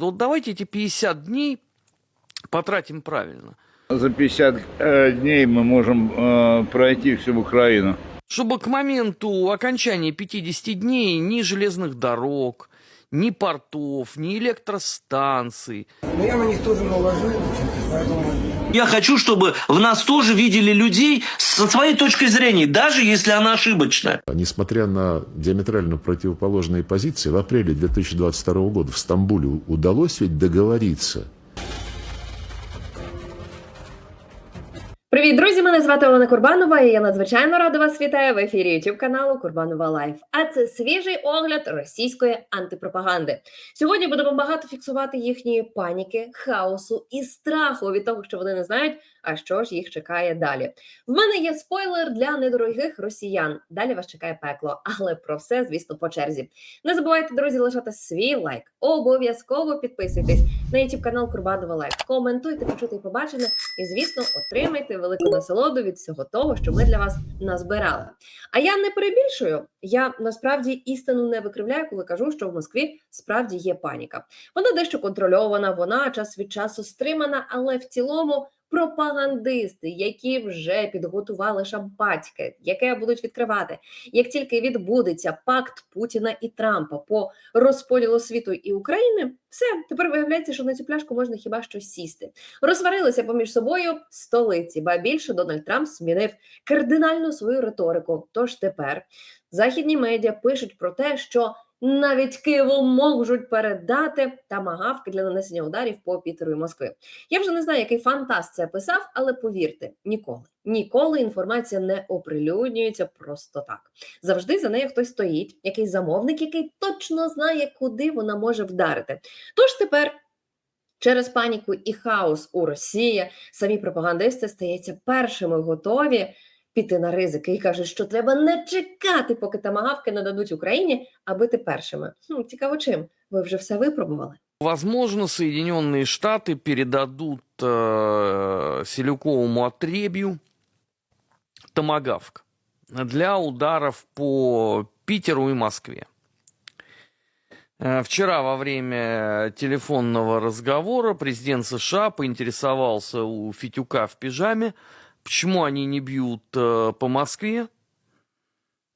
Вот давайте эти 50 дней потратим правильно. За 50 э, дней мы можем э, пройти всю Украину. Чтобы к моменту окончания 50 дней ни железных дорог, ни портов, ни электростанций, Но я на них тоже наложил, поэтому Я хочу, чтобы в нас тоже видели людей со своей точкой зрения, даже если она ошибочная. Несмотря на диаметрально противоположные позиции, в апреле 2022 года в Стамбуле удалось ведь договориться звати Олена Курбанова, і я надзвичайно рада вас вітаю в ефірі YouTube каналу Курбанова Лайф. А це свіжий огляд російської антипропаганди. Сьогодні будемо багато фіксувати їхні паніки, хаосу і страху від того, що вони не знають, а що ж їх чекає далі. В мене є спойлер для недорогих росіян. Далі вас чекає пекло, але про все, звісно, по черзі. Не забувайте, друзі, лишати свій лайк. Обов'язково підписуйтесь на YouTube канал Курбанова Лайф. Коментуйте, почути і побачене, і звісно, отримайте велику насолоду від всього того, що ми для вас назбирали. А я не перебільшую. Я насправді істину не викривляю, коли кажу, що в Москві справді є паніка. Вона дещо контрольована, вона час від часу стримана, але в цілому. Пропагандисти, які вже підготували шампанське, яке будуть відкривати, як тільки відбудеться пакт Путіна і Трампа по розподілу світу і України, все тепер виявляється, що на цю пляшку можна хіба що сісти. Розсварилися поміж собою столиці, ба більше Дональд Трамп змінив кардинально свою риторику. Тож тепер західні медіа пишуть про те, що навіть Києву можуть передати тамагавки для нанесення ударів по Пітеру і Москви. Я вже не знаю, який фантаст це писав, але повірте, ніколи, ніколи інформація не оприлюднюється просто так. Завжди за нею хтось стоїть, якийсь замовник, який точно знає, куди вона може вдарити. Тож тепер. Через паніку і хаос у Росії самі пропагандисти стаються першими готові піти на ризики і кажуть, що треба не чекати, поки тамагавки нададуть Україні, а бити першими. Хм, цікаво, чим ви вже все випробували. Возможно, Соединенные Штаты передадут э, Селюковому отребью томагавк для ударов по Питеру и Москве. Э, Вчера во время телефонного разговора президент США поинтересовался у Фитюка в пижаме, почему они не бьют э, по Москве.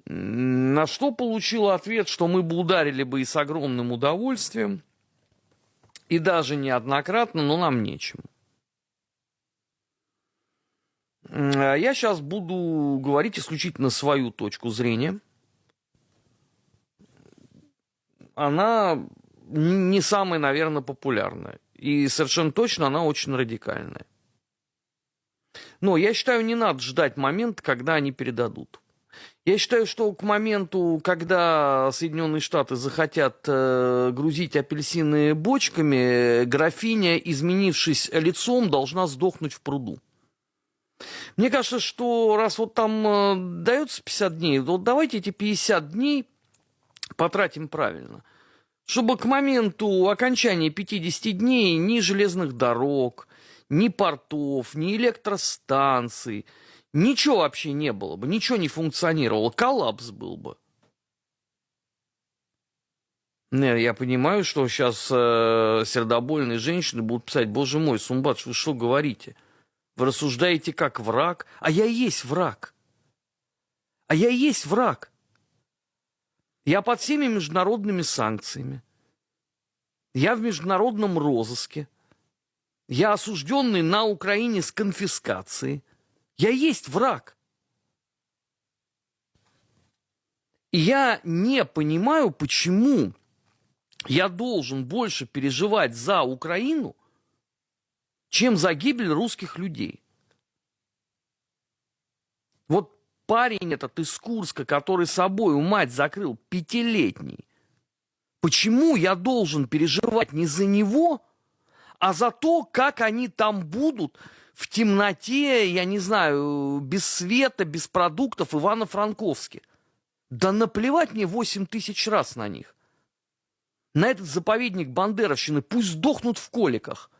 На что получил ответ, что мы бы ударили бы и с огромным удовольствием, и даже неоднократно, но нам нечем. А Я сейчас буду говорить исключительно свою точку зрения. Она не самая, наверное, популярная. И совершенно точно она очень радикальная. Но я считаю, не надо ждать момента, когда они передадут. Я считаю, что к моменту, когда Соединенные Штаты захотят э, грузить апельсины бочками, графиня, изменившись лицом, должна сдохнуть в пруду. Мне кажется, что раз вот там э, дается 50 дней, вот давайте эти 50 дней потратим правильно. Чтобы к моменту окончания 50 дней ни железных дорог, ни портов, ни электростанций, ничего вообще не было бы, ничего не функционировало, коллапс был бы. Не, я понимаю, что сейчас э, сердобольные женщины будут писать, боже мой, Сумбадж, вы что говорите? Вы рассуждаете как враг, а я и есть враг. А я и есть враг. Я под всеми международными санкциями. Я в международном розыске. Я осужденный на Украине с конфискацией. Я есть враг. И я не понимаю, почему я должен больше переживать за Украину, чем за гибель русских людей. Вот парень этот из Курска, который собой у мать закрыл пятилетний, почему я должен переживать не за него, а за то, как они там будут в темноте, я не знаю, без света, без продуктов Ивано-Франковске. Да наплевать мне 8 тысяч раз на них. На этот заповедник Бандеровщины пусть сдохнут в коликах.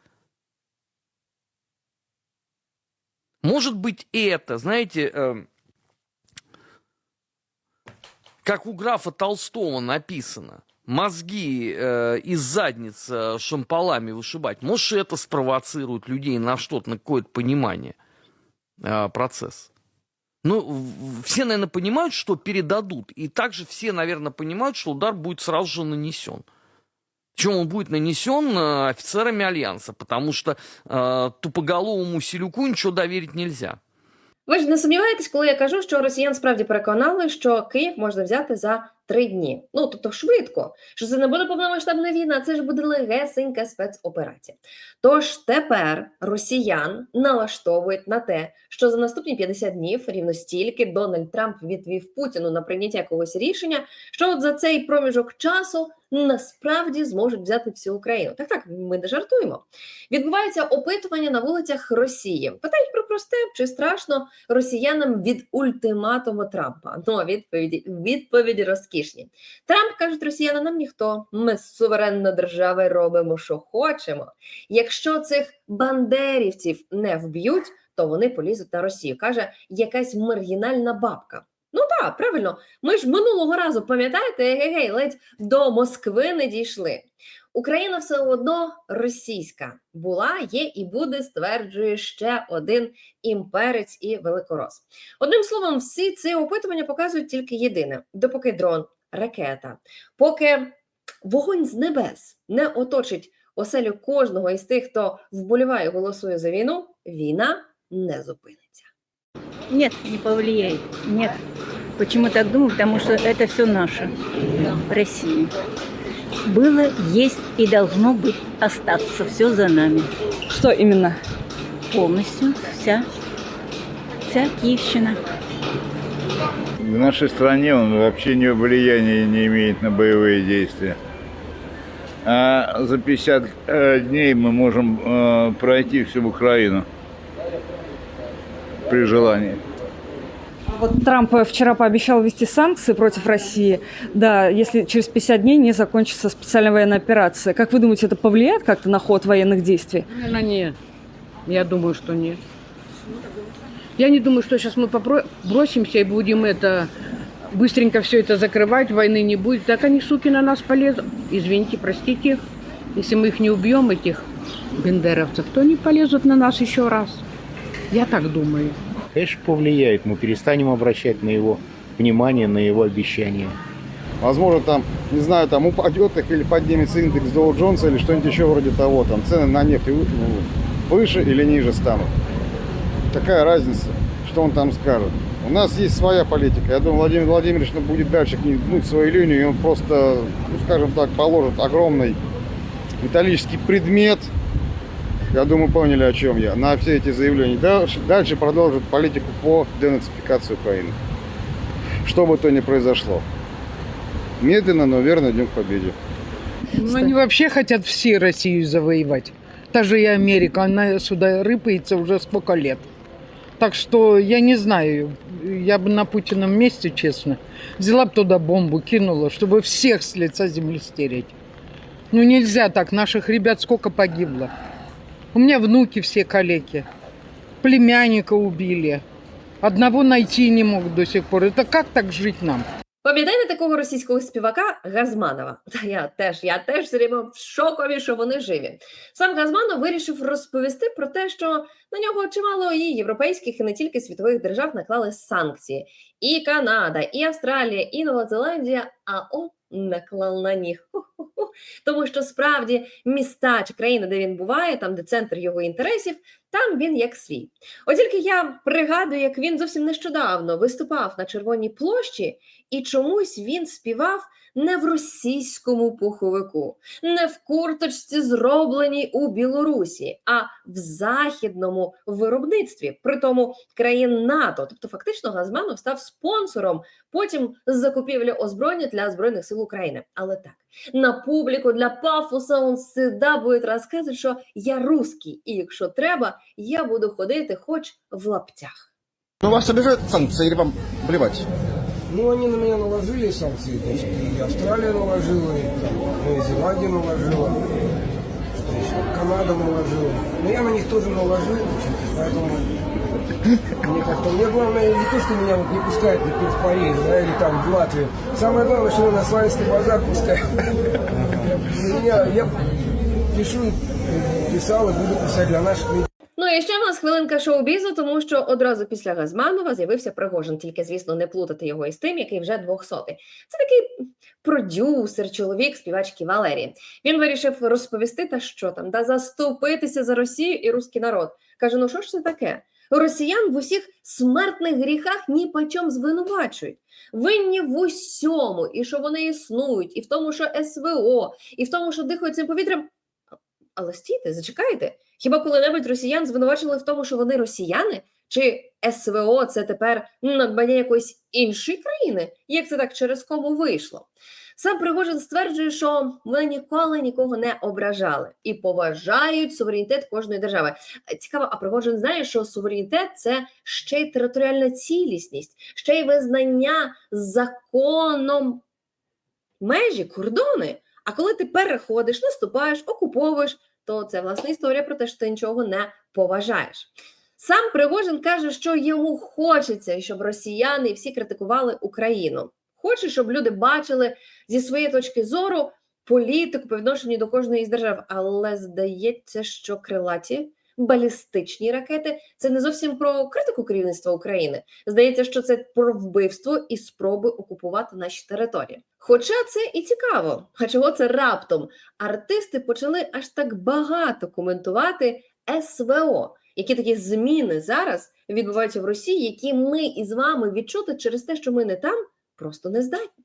Может быть, это, знаете, эм, как у графа Толстого написано – мозги э, из задниц э, шампалами вышибать, может, и это спровоцирует людей на что-то, на какое-то понимание э, процесс. Ну, в- все, наверное, понимают, что передадут. И также все, наверное, понимают, что удар будет сразу же нанесен. Причем он будет нанесен э, офицерами Альянса, потому что э, тупоголовому Селюку ничего доверить нельзя. Ви ж не сумніваєтесь, коли я кажу, що росіян справді переконали, що Київ можна взяти за три дні. Ну тобто швидко, що це не буде повномасштабна війна, це ж буде легесенька спецоперація. Тож тепер росіян налаштовують на те, що за наступні 50 днів рівно стільки Дональд Трамп відвів Путіну на прийняття якогось рішення, що от за цей проміжок часу насправді зможуть взяти всю Україну. Так, так, ми не жартуємо. Відбувається опитування на вулицях Росії. Питають про просте, чи страшно росіянам від ультиматуму Трампа. Ну, а відповіді, відповіді розкішні. Трамп кажуть, росіяни нам ніхто. Ми суверенна держава і робимо, що хочемо. Якщо цих бандерівців не вб'ють, то вони полізуть на Росію. каже якась маргінальна бабка. Ну так, правильно. Ми ж минулого разу пам'ятаєте, гей-гей, ледь до Москви не дійшли. Україна все одно російська була, є і буде, стверджує ще один імперець і великорос. Одним словом, всі ці опитування показують тільки єдине: допоки дрон, ракета, поки вогонь з небес не оточить оселю кожного із тих, хто вболіває, голосує за війну, війна не зупиниться. Нет, не повлияет. Нет. Почему так думаю? Потому что это все наше. Россия. Было, есть и должно быть остаться. Все за нами. Что именно? Полностью вся, вся Киевщина. В нашей стране он вообще не влияния не имеет на боевые действия. А за 50 э, дней мы можем э, пройти всю Украину при желании. Вот Трамп э, вчера пообещал ввести санкции против России, да, если через 50 дней не закончится специальная военная операция. Как вы думаете, это повлияет как-то на ход военных действий? Наверное, нет. Я думаю, что нет. Я не думаю, что сейчас мы бросимся и будем это быстренько все это закрывать, войны не будет. Так они, суки, на нас полезут. Извините, простите. Если мы их не убьем, этих бендеровцев, то они полезут на нас еще раз. Я так думаю. Конечно, повлияет. Мы перестанем обращать на его внимание, на его обещания. Возможно, там, не знаю, там упадет их или поднимется индекс Доу Джонса или что-нибудь еще вроде того. Там цены на нефть ну, выше или ниже станут. Какая разница, что он там скажет. У нас есть своя политика. Я думаю, Владимир Владимирович ну, будет дальше к ней гнуть свою линию, и он просто, ну, скажем так, положит огромный металлический предмет. Я думаю, поняли, о чем я. На все эти заявления. Дальше, дальше продолжит политику по денацификации Украины. Что бы то ни произошло. Медленно, но верно идем к победе. Ну, они вообще хотят все Россию завоевать. Даже и Америка, она сюда рыпается уже сколько лет. Так что я не знаю, я бы на Путином месте, честно, взяла бы туда бомбу, кинула, чтобы всех с лица земли стереть. Ну нельзя так, наших ребят сколько погибло. У меня внуки все калеки. Племянника убили. Одного найти не могут до сих пор. Это как так жить нам? Пам'ятаєте такого російського співака Газманова? Та я теж, я теж все время в шокові, що вони живі. Сам Газманов вирішив розповісти про те, що на нього чимало і європейських, і не тільки світових держав наклали санкції. І Канада, і Австралія, і Нова Зеландія, а он наклав на них. Тому що справді міста чи країни, де він буває, там де центр його інтересів, там він як свій. От тільки я пригадую, як він зовсім нещодавно виступав на Червоній площі, і чомусь він співав не в російському пуховику, не в курточці, зробленій у Білорусі, а в західному виробництві, при тому країн НАТО. Тобто, фактично, Газманов став спонсором потім закупівлі озброєння для збройних сил України. Але так на публіку для пафоса он всегда буде розказувати, що я русський, і якщо треба, я буду ходити хоч в лаптях. Ну, вас обижают санкции или вам плевать? Ну, они на меня наложили санкции, и Австралия наложила, и Новая Зеландия наложила, что еще, Канада наложила. Но я на них тоже наложил, поэтому Мне как-то, мне главное не то, что меня вот не пускают например, в Париж, да, или там в Латвию. Самое главное, что на Славянский базар пускают. Меня, я пишу, писал и буду писать для наших людей. Ну і ще в нас хвилинка шоу-бізу, тому що одразу після Газманова з'явився Пригожин, тільки, звісно, не плутати його із тим, який вже двохсотий. Це такий продюсер, чоловік, співачки Валерії. Він вирішив розповісти, та що там, да заступитися за Росію і руський народ. Каже: ну що ж це таке? Росіян в усіх смертних гріхах ні по чому звинувачують. Винні в усьому, і що вони існують, і в тому, що СВО, і в тому, що дихають цим повітрям. Але стійте, зачекайте. Хіба коли-небудь росіян звинувачили в тому, що вони росіяни? Чи СВО це тепер надбання якоїсь іншої країни? Як це так через кому вийшло? Сам Пригожин стверджує, що вони ніколи нікого не ображали і поважають суверенітет кожної держави. Цікаво, а Пригожин знає, що суверенітет це ще й територіальна цілісність, ще й визнання законом межі, кордони. А коли ти переходиш, наступаєш, окуповуєш, то це власне історія про те, що ти нічого не поважаєш. Сам Пригожин каже, що йому хочеться, щоб росіяни всі критикували Україну. Хоче, щоб люди бачили зі своєї точки зору політику по відношенню до кожної із держав. Але здається, що крилаті балістичні ракети це не зовсім про критику керівництва України. Здається, що це про вбивство і спроби окупувати наші території. Хоча це і цікаво. А чого це раптом? Артисти почали аж так багато коментувати СВО. Які такі зміни зараз відбуваються в Росії, які ми із вами відчути через те, що ми не там, просто не здатні.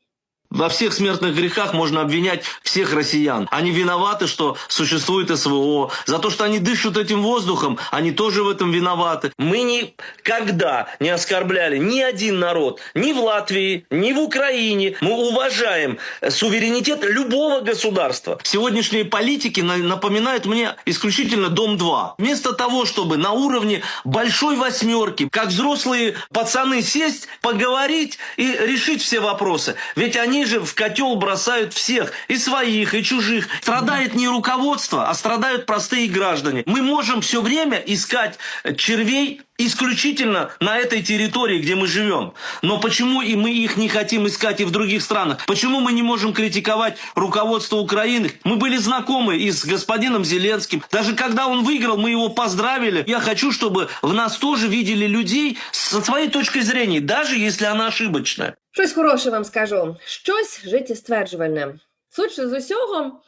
Во всех смертных грехах можно обвинять всех россиян. Они виноваты, что существует СВО. За то, что они дышат этим воздухом, они тоже в этом виноваты. Мы никогда не оскорбляли ни один народ. Ни в Латвии, ни в Украине. Мы уважаем суверенитет любого государства. Сегодняшние политики на- напоминают мне исключительно Дом-2. Вместо того, чтобы на уровне большой восьмерки, как взрослые пацаны сесть, поговорить и решить все вопросы. Ведь они же в котел бросают всех, и своих, и чужих. Страдает не руководство, а страдают простые граждане. Мы можем все время искать червей исключительно на этой территории, где мы живем. Но почему и мы их не хотим искать и в других странах? Почему мы не можем критиковать руководство Украины? Мы были знакомы и с господином Зеленским. Даже когда он выиграл, мы его поздравили. Я хочу, чтобы в нас тоже видели людей со своей точкой зрения, даже если она ошибочная. Щось хороше вам скажу, щось життєстверджувальне. Судячи з усього,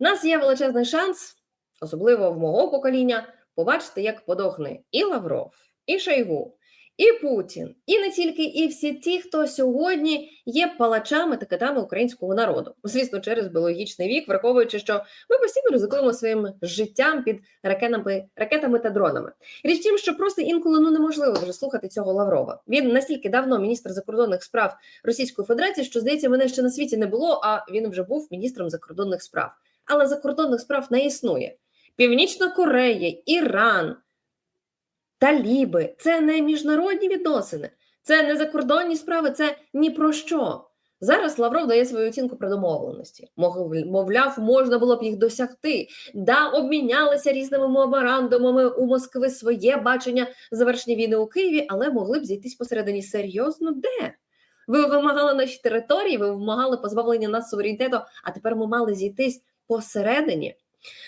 в нас є величезний шанс, особливо в мого покоління, Побачити, як подохне і Лавров, і Шойгу, і Путін, і не тільки, і всі ті, хто сьогодні є палачами та катами українського народу. Звісно, через біологічний вік, враховуючи, що ми постійно ризикуємо своїм життям під ракетами, ракетами та дронами. Річ тім, що просто інколи ну неможливо вже слухати цього Лаврова. Він настільки давно міністр закордонних справ Російської Федерації, що здається, мене ще на світі не було, а він вже був міністром закордонних справ. Але закордонних справ не існує. Північна Корея, Іран, Таліби це не міжнародні відносини, це не закордонні справи, це ні про що. Зараз Лавров дає свою оцінку про домовленості. Мовляв, можна було б їх досягти. Да, обмінялися різними меморандумами у Москви своє бачення завершення війни у Києві, але могли б зійтись посередині серйозно де? Ви вимагали наші території, ви вимагали позбавлення нас суверенітету, а тепер ми мали зійтись посередині.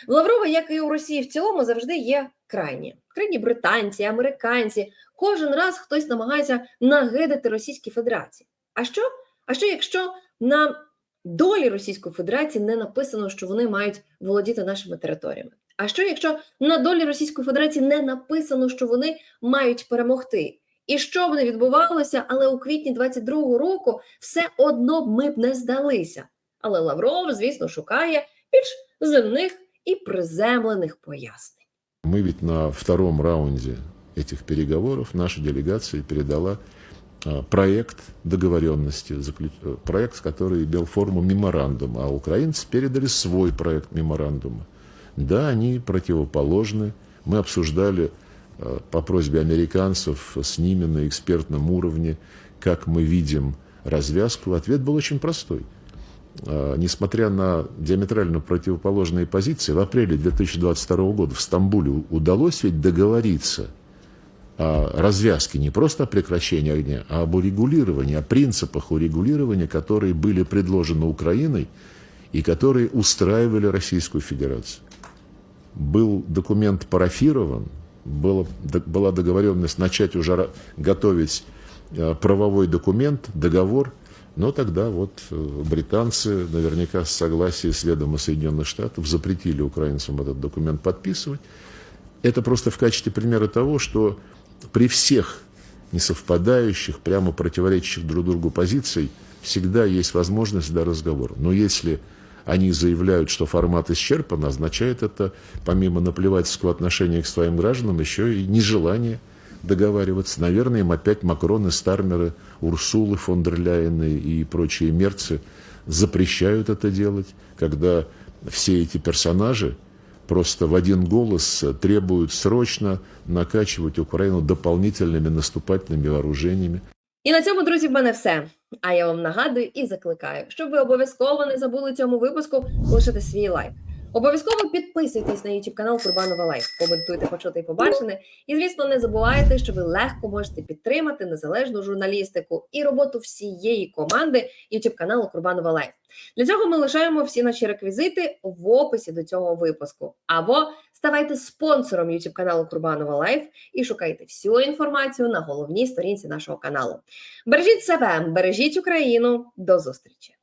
Лаврова, як і у Росії в цілому, завжди є крайні. Крайні британці, американці. Кожен раз хтось намагається нагидати Російській Федерації. А що? А що якщо на долі Російської Федерації не написано, що вони мають володіти нашими територіями? А що якщо на долі Російської Федерації не написано, що вони мають перемогти? І що б не відбувалося, але у квітні 22-го року все одно б ми б не здалися. Але Лавров, звісно, шукає більш земних і приземлених пояснень. Мы ведь на втором раунде этих переговоров наша делегация передала а, проект договоренности, э, проект, который имел форму меморандума, а украинцы передали свой проект меморандума. Да, они противоположны. Мы обсуждали э, по просьбе американцев с ними на экспертном уровне, как мы видим развязку. Ответ был очень простой. А, Несмотря на диаметрально противоположные позиции, в апреле 2022 года в Стамбуле удалось ведь договориться о развязке, не просто о прекращении огня, а об урегулировании, о принципах урегулирования, которые были предложены Украиной и которые устраивали Российскую Федерацию. Был документ парафирован, было, была договоренность начать уже готовить э, правовой документ, договор, но тогда вот э, британцы, наверняка с согласия следома Соединенных Штатов, запретили украинцам этот документ подписывать. Это просто в качестве примера того, что при всех несовпадающих, прямо противоречащих друг другу позиций, всегда есть возможность для разговора. Но если они заявляют, что формат исчерпан, означает это, помимо наплевательского отношения к своим гражданам, еще и нежелание договариваться. Наверное, им опять Макроны, Стармеры, Урсулы, фон дер Ляйены и прочие мерцы запрещают это делать, когда все эти персонажи просто в один голос требуют срочно накачивать Украину дополнительными наступательными вооружениями. І на цьому, друзі, в мене все. А я вам нагадую і закликаю, щоб ви обов'язково не забули цьому випуску лишити свій лайк. Обов'язково підписуйтесь на YouTube канал Курбанова Лайф, коментуйте, почути і побачене. І, звісно, не забувайте, що ви легко можете підтримати незалежну журналістику і роботу всієї команди YouTube каналу Курбанова Лайф. Для цього ми лишаємо всі наші реквізити в описі до цього випуску. Або ставайте спонсором YouTube каналу Курбанова Лайф і шукайте всю інформацію на головній сторінці нашого каналу. Бережіть себе, бережіть Україну. До зустрічі!